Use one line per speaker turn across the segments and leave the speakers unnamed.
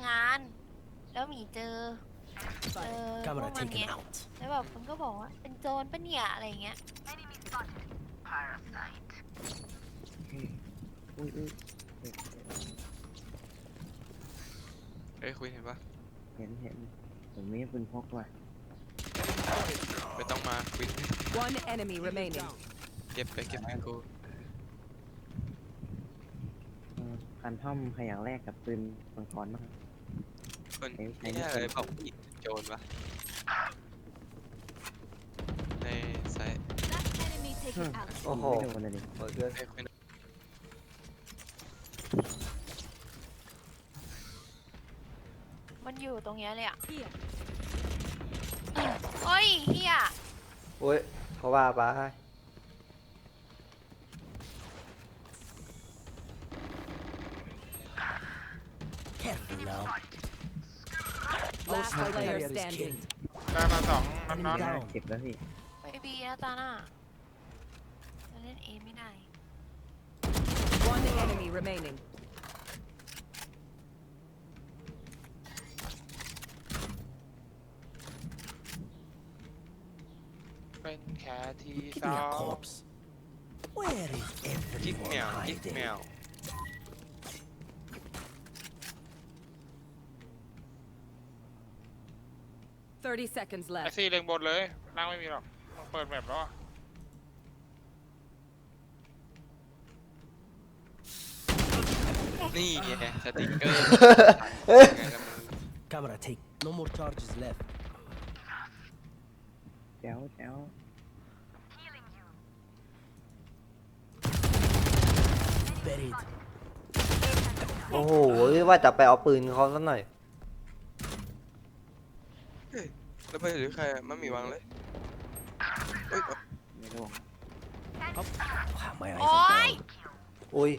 ำงาน แล้วหมีเจอเจอพวก
Camera
มันไง
taken out.
แล้วแบบมันก็บอกว่าเป็นโจรปะเนี่ยอะไรอย่างเงี้ย
อุ้ยอุ้ย
เอ้ยคุยเห็นปะ
เห็นเห็นผมมีปืนพกว่ะ
ไม่ต้องมาคุย
One enemy remaining.
เก็บไปเก็บไปกู
เออคันท่อมใครอยากแลกกับปืนมังกรบ้าง
คน
เอ้ย
นี่อะไรบอกผู้หญิงโจรปะในไซต์
That enemy taken out.
โอ้โห
ไม่โดนเลยดิ
หมดเกิน
ไอ้คุย
มันอยู่ตรงเนี้ยเลยอะ
Here.
เฮ้ยเฮีย
โอ้ยเขาว่าไป
Careful now.
Last
Smoke
player
carrier is
standing.
killed.
ได้มาสองนัด
Enemy
น็อต
down.
เจ็บแล้วพี่
ไปบีนะตาหน้าจะเล่นเอไม่ได้
One enemy remaining.
เป็นแค่ที่
Give
ส
me
อ
a
ง
corpse. Where is
กิ๊กแม
everyone
วกิ๊กแม
hiding?
ว
30 seconds
ไอ
left.
ซี่เล็งบนเลยล่างไม่มีหรอกต้องเปิดแมปแล้วอะ
นี่ไงสติ๊กเกอร์ไงแล้วมัน
Camera take. No more charges left.
แจ๋วแจ๋ว
Buried.
โอ้โหว่าจะไปเอาปืนเขาสักหน่อย
แล้วไปหรือใครอะมันมีวางเลยเฮ้ย
ไม่ลง
Ah, my eyes
โอ้
are
ย
down.
อุ้ย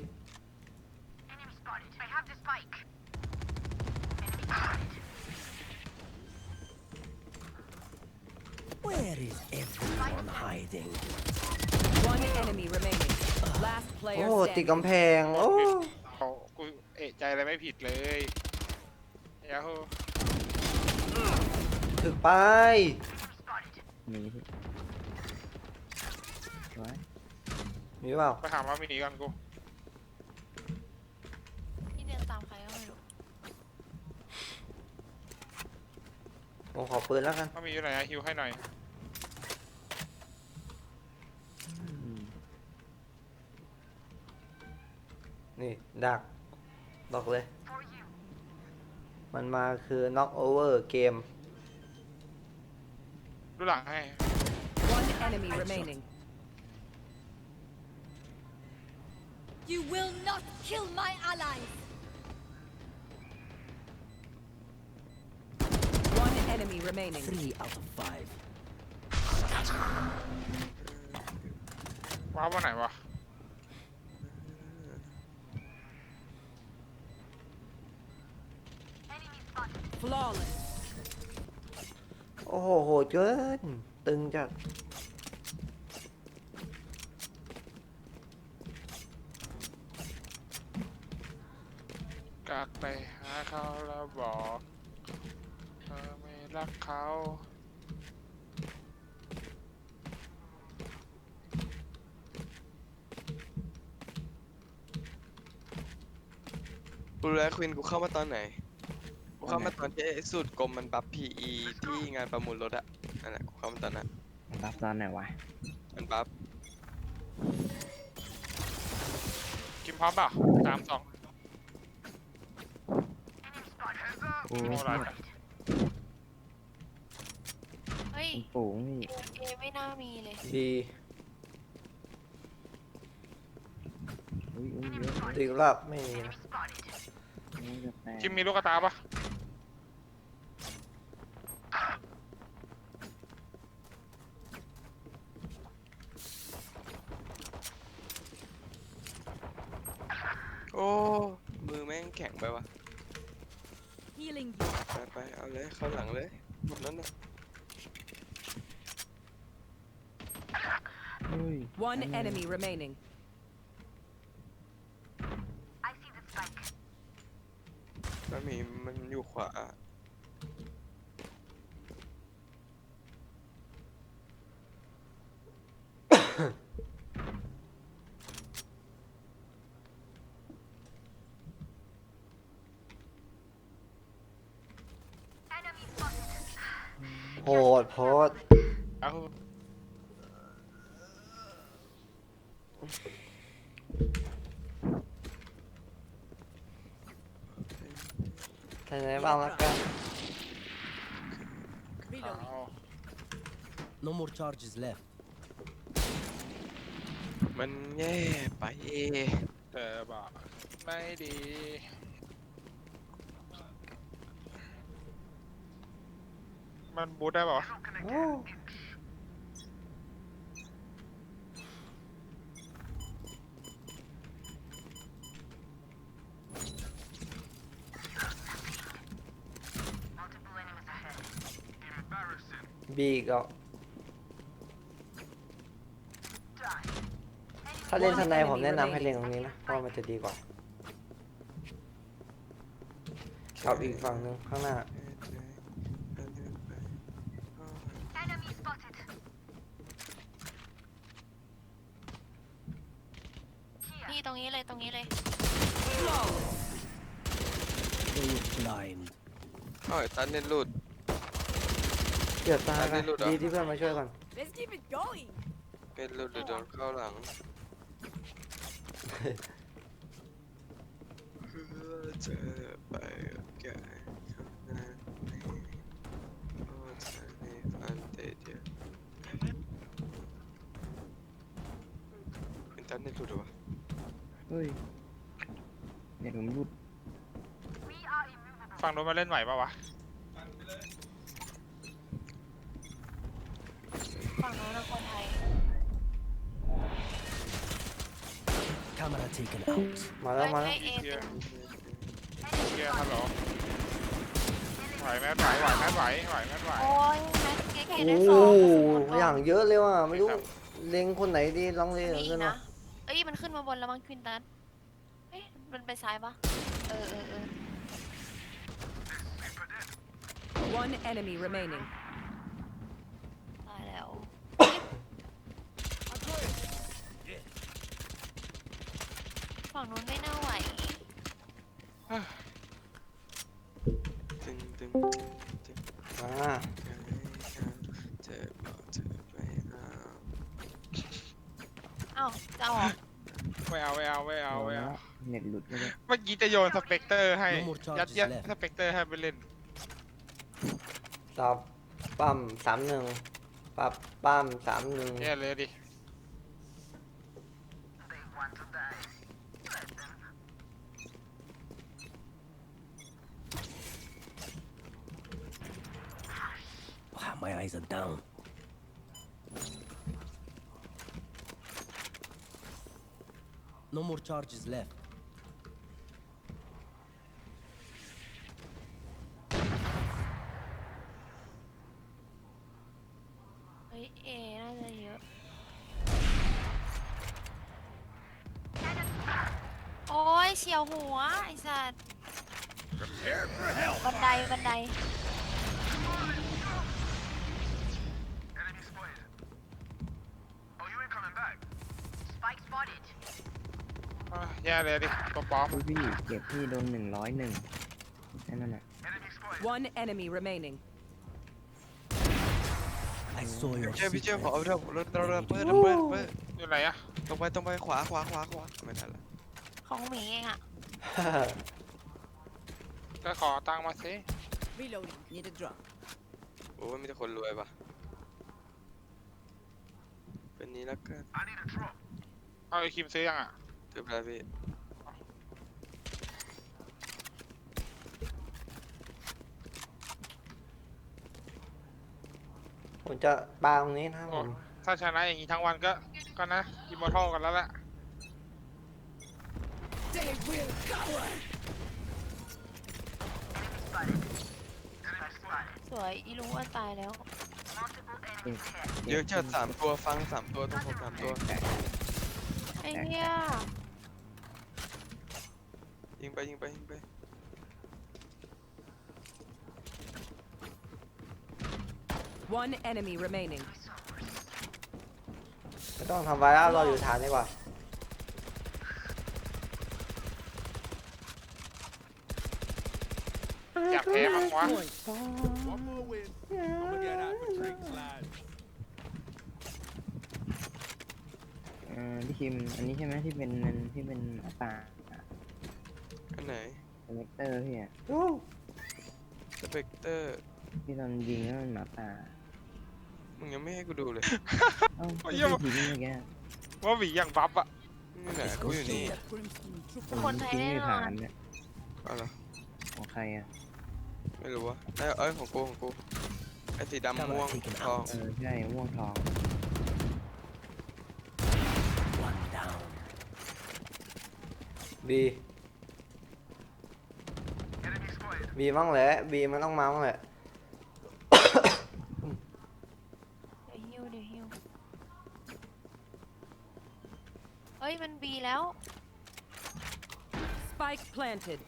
Where is everyone hiding?
One enemy remaining. Last
โอ้
player
ติด
standing.
กำแพง โอ้
เขากูเอะใจอะไรไม่ผิดเลยยาฮู
ถึกไป
มีพี่สวย
มีเปล่า
ไปหาว่ามีหนีกันกู
ที่เดินตามใครก็ไม่รู้
ผมขอปืนแล้วกัน
ว่ามีอยู่ไหนอะฮิวให้หน่อย
อืม
นี่ดักบอกเลย มันมาคือ knock over เกม
ดูหลังให้
One enemy remaining.
You will not kill my allies.
One enemy remaining.
Three out of five.
ว้าวว่าไหนวะ
Flawless.
โอ้โหโหดเกิน ตึงจัด
กลับไปหาเขาแล้วบอกเธอไม่รักเขา
กูรู้แล้วควินกูเข้ามาตอนไหน กูเข้ามาตอนที่ไอ้สูตรกลมมันบัฟ PE ที่งานประมูลรถอะนั่นแหละกูเข้ามาตอนนั้น
รับตอนไหนวะ
มันบัฟ
กิมพร้อมเปล่าสามสอง
โอ้
โอ้
ย
ไร
เฮ้ย
เป็นฝูงนี่
เอไม่น่ามีเลย
ดี
อุ้ยอุ้ยเยอะ
ตีกลับไม่มีนะ
โอ้ยจะแตก
กิมมีลูกกระตาปะ
โอ้ มือแม่งแข็งไปวะ
Healing you.
ไปไปเอาเลยเข้าหลังเลยหมดนั้นนะ
เฮ้ย
One enemy remaining.
มันมีมันอยู่ขวา
โห ดโพด
เอ้า
ใส่ไหนบ้างละกัน
เอา
No more charges left.
มันแย่ไป
เธอบอกไม่ดี มันบูทได้ป่าวะ
โอ้บีก็ถ้าเล่นสไนด์ผมแนะนำให้เล่นตรงนี้นะ เพราะว่ามันจะดีกว่ากับอีกฝั่งหนึ่งข้างหน้า
พี่ตรง นี้เลยตรงนี้เลย
They were blind.
เอ้าไอ้ตันเน็ตหลุด
เกือบตาย
อันนี้
กัน
หลุดเหรอ
ดีที่เพื่อนมาช่วยก่อน
Let's keep it going.
เน็ตหลุดหรือโดนเข้าหลังเพื่อจะไปแก่ข้างหน้านี้โอ้เธอในฝันแต่เดียวคุณตันเน็ตหลุดเหรอวะ
เฮ้ยเน็ตผมรุด
ฝั่งโน้นมาเล่นไหวป่าวะ
ฝั่งโน้นนะคนไทย
Camera taken out.
มาแล้วมาแล้ว
ให้เอ
เกีย
ตึ
ร์
ง
เกียร์ฮัลโหลไหวแม่ไหวไหวแม่ไหวไหวแม่ไหว
โอ้ยแม็กเก๋
โอ้
ๆได้สองกระสุนหมดก่น
อย่างเยอะเลยว่ะไม่รู้
ครับ
เล็งคนไหนดีลองเล็ง
มีอี
กั
ก
น
นะ
วะ
เอ้ยมันขึ้นมาบนแล้วมันควินตันเอ๊ะมันไปซ้ายปะเออเออเออ
One enemy remaining.
ตายแล้ว ฝั่งนู้นไม่น่าไหว
ตึงตึงตึง
มา
เธอบอกเธอไปเอา
เอ้าจะเอาเหรอ
ไม่เอาไม่เอาไม่เอาไม่เอา
เน็ตหลุดไปเลย
เมื่อกี้จะโยนสเปกเตอร์ให้
No more charges
ยัดยัด
left
สเปกเตอร์ให้ไปเล่น
ตอบปั๊มสามหนึ่งปับปั๊มสามหนึ่ง
แย่เลยดิ
Wow, my eyes are down. No more charges left.
เฮ้ยเอน่าจะเยอะ โอ้ยเฉียวหัว ไอ้สัตว์บันได บันได
อะ แย่เลยดิตัวปลอม
อุ้ยพี่เก็บพี่โดนหนึ่งร้อยหนึ่งแค่นั้นแหละ
One enemy remaining.
I saw your
เจ้าพี่เจ้า
secret.
ขอเอาเรื่องรถเราเปิดเปิดเปิด
อยู่ไหนอะ
ตรงไปตรงไปขวาขวาขวาขวาไม่ทันละ
ของหมีเองอะ
ก็ขอตังค์มาสิ
Reloading. Need a drop.
โอ้ยมีแต่คนรวยปะเป็นนี้แล้วกัน
เอาไอคิมซื้อยังอะ
เรียบร้อยพี่
ผมจะปาตรงนี้นะผม
ถ้าชนะอย่างนี้ทั้งวันก็ก็นะอิมมอร์ทัลกันแล้วแหละ
สวยอีรู้ว่าตายแล้ว
เอ๊ะ
เยอะจัดสามตัวฟังสามตัวต้องผมสามตัว
ไอ้เนี่ย
ยิงไปยิงไปยิงไป
ไม่ต้องทำไว้แล้วรออยู่ฐานดีกว่า
อยากแพ้มั้งวะ
นอ่าพี่คิมอันนี้ใช่ไหมที่เป็นที่เป็นป่า
อันไหน
เวกเตอร์พี่อะ
สเปกเตอร์
ที่ตอนยิงแล้วมันหมาป่า
มึงยังไม่ให้กูดูเลย
เอ้า
โอ้
ไม่
ย
ใช่ทีนี้เมื่อกี้
ว่าหวีอย่างบัฟอะ
นี่ไหนกูอยู่นี่
คนไทย
ทิ้ง
แน่
ใน
นอ
ฐานนเนี่ย
เอาเหรอ
ของใครอะ
ไม่รู้วะเอ้ยเอ้ยของกูของกู ไอ้สีดำม่วงทอง
เออใช่ม่วงทอง
One down.
บีบีมั่งแหละบีมันต้องมามั่งแหละ
เดี๋ยวฮิวเดี๋ยวฮิวเฮ้ยมันบีแล้ว
Spike planted.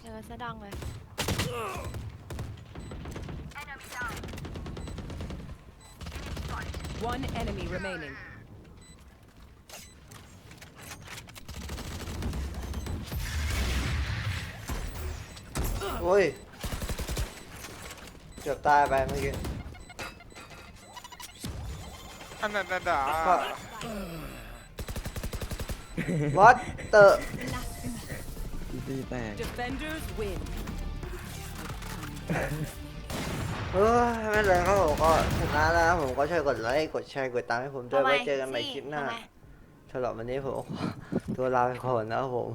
เจอซะดังเลย
One enemy remaining.
โอ้ยเกือบตายไปเมื่อกี้
อันนั้นน่ะด่า
ก็ What the
ตีแตก
Defenders win.
เฮ้ยไม่เป็นไรครับผมก็ชนะแล้วนะผมก็ช่วยกดไลค์กดแชร์กดตามให้ผมด้วย
ทำไม
ไว้เจอกันใหม่
สิ
คลิปหน้า
ทำไม
สำหรับวันนี้ผม ตัวลาไปก่อนนะครับผม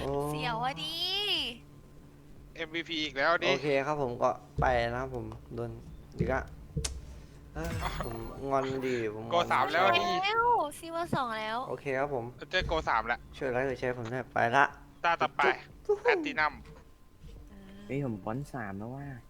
โอ้
เสียวอะดี
MVP อีกแล้วดิ
โอเคครับผมก็ไปนะครับผมโดนดีกอะเอ้ยผมงอนดีผมงอน
โกสามแล้วดิ
แล้วซีว่าสองแล้ว
โอเคครับผม
เจอโกสามแล้ว
ช่วยไลค์กดแชร์ผมด้วยไปละ
ตาต่อไปแอตตินัม
เฮ้ยผมป้อนสามแล้วว่า
เ